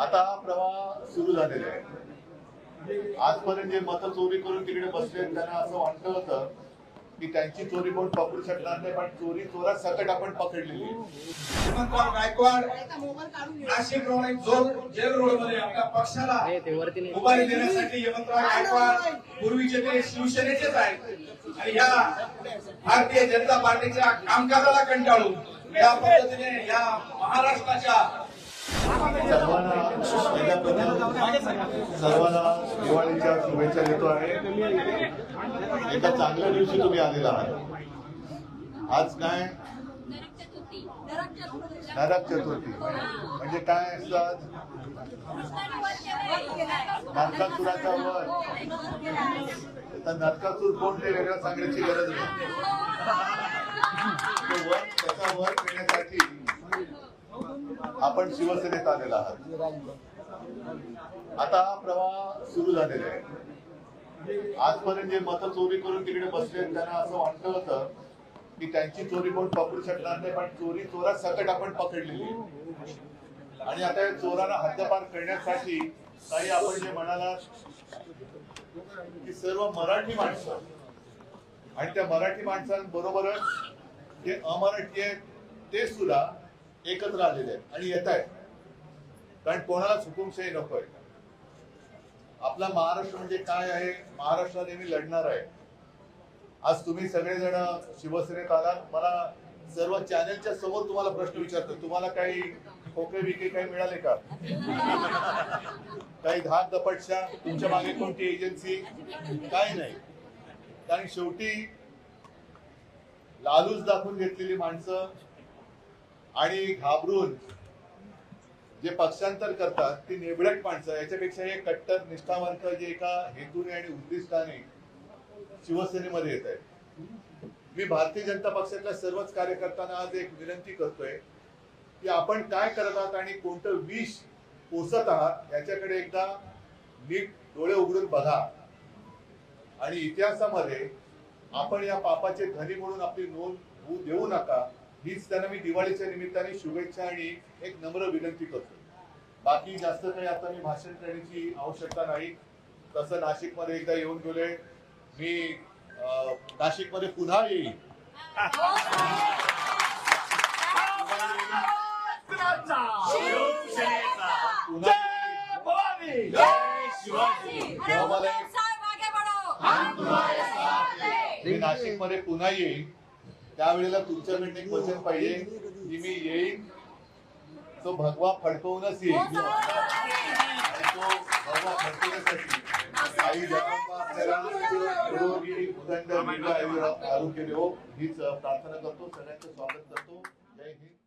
आता हा प्रवाह सुरू झालेला आहे. आजपर्यंत जे मत चोरी करून तिकडे बसले त्यांना असं वाटलं होतं की त्यांची चोरी कोण पकडू शकणार नाही पण चोरी चोरा सकट आपण पकडलेली आहे. हेमंतराव गायकवाड नाशिक रोड आणि जोर जेल रोडमध्ये आपल्या पक्षाला उभारी देण्यासाठी हेमंतराव गायकवाड पूर्वीचे ते शिवसेनेचेच आहेत. आणि या भारतीय जनता पार्टीच्या कामकाजाला कंटाळून या पद्धतीने या महाराष्ट्राच्या सर्वांना सर्वांना दिवाळीच्या शुभेच्छा देतो आहे. एका चांगल्या दिवशी तुम्ही आलेला आहात. आज काय? नरक चतुर्थी. म्हणजे काय असतात नरकासुराचा वर आता नरकासूर कोण ते वेगळं सांगण्याची गरज नाही. तो त्याचा वर घेण्यासाठी आपण शिवसेनेत आलेला आहात. आता हा प्रवाह सुरू झालेला आहे. आजपर्यंत जे मत चोरी करून तिकडे बसले त्यांना असं वाटलं होतं की त्यांची चोरी कोण पकडू शकणार नाही पण चोरी चोरा सकट आपण पकडलेली आणि आता या चोरांना हद्दपार करण्यासाठी काही आपण जे म्हणाला की सर्व मराठी माणसं आणि त्या मराठी माणसांबरोबरच जे अमराठी आहेत ते सुद्धा एकत्र आलेले आहेत आणि येत आहेत. कारण कोणालाच हुकुमशाही नकोय आपला महाराष्ट्र म्हणजे काय आहे? महाराष्ट्र नेहमी लढणार आहे. आज तुम्ही सगळेजण शिवसेनेत आलात. मला सर्व चॅनेलच्या समोर तुम्हाला प्रश्न विचारतो तुम्हाला काही खोके बिके काही मिळाले का? काही धाक दपटशा? तुमच्या मागे कोणती एजन्सी काही नाही. कारण शेवटी लालूच दाखवून घेतलेली माणसं आणि घाबरून जे पक्षांतर करतात ती निबडक माणसं याच्यापेक्षा हे कट्टर निष्ठावंत जे एका हेतूने आणि उद्दिष्टाने शिवसेनेमध्ये येत आहेत. मी भारतीय जनता पक्षातल्या सर्वच कार्यकर्त्यांना आज एक विनंती करतोय की आपण काय करत आहात आणि कोणतं विष पोसत आहात याच्याकडे एकदा नीट डोळे उघडून बघा. आणि इतिहासामध्ये आपण या पापाचे धनी म्हणून आपली नोंद होऊ देऊ नका. हीच त्यांना मी दिवाळीच्या निमित्ताने शुभेच्छा आणि एक नम्र विनंती करतो. बाकी जास्त काही आता मी भाषण करण्याची आवश्यकता नाही. तसं नाशिकमध्ये एकदा येऊन गेलोय. मी नाशिकमध्ये पुन्हा येईल. पुन्हा येईल. त्यावेळेला तुमच्याकडनं एक वचन पाहिजे की मी येईन. तो भगवा फडकवूनच येईल. आणि तो भगवा फडकवण्यासाठी आई जगदंबा आपल्याला निरोगी उदंड दीर्घ आयु- आरोग्य देवो हीच प्रार्थना करतो. सगळ्यांचं स्वागत करतो. जय हिंद.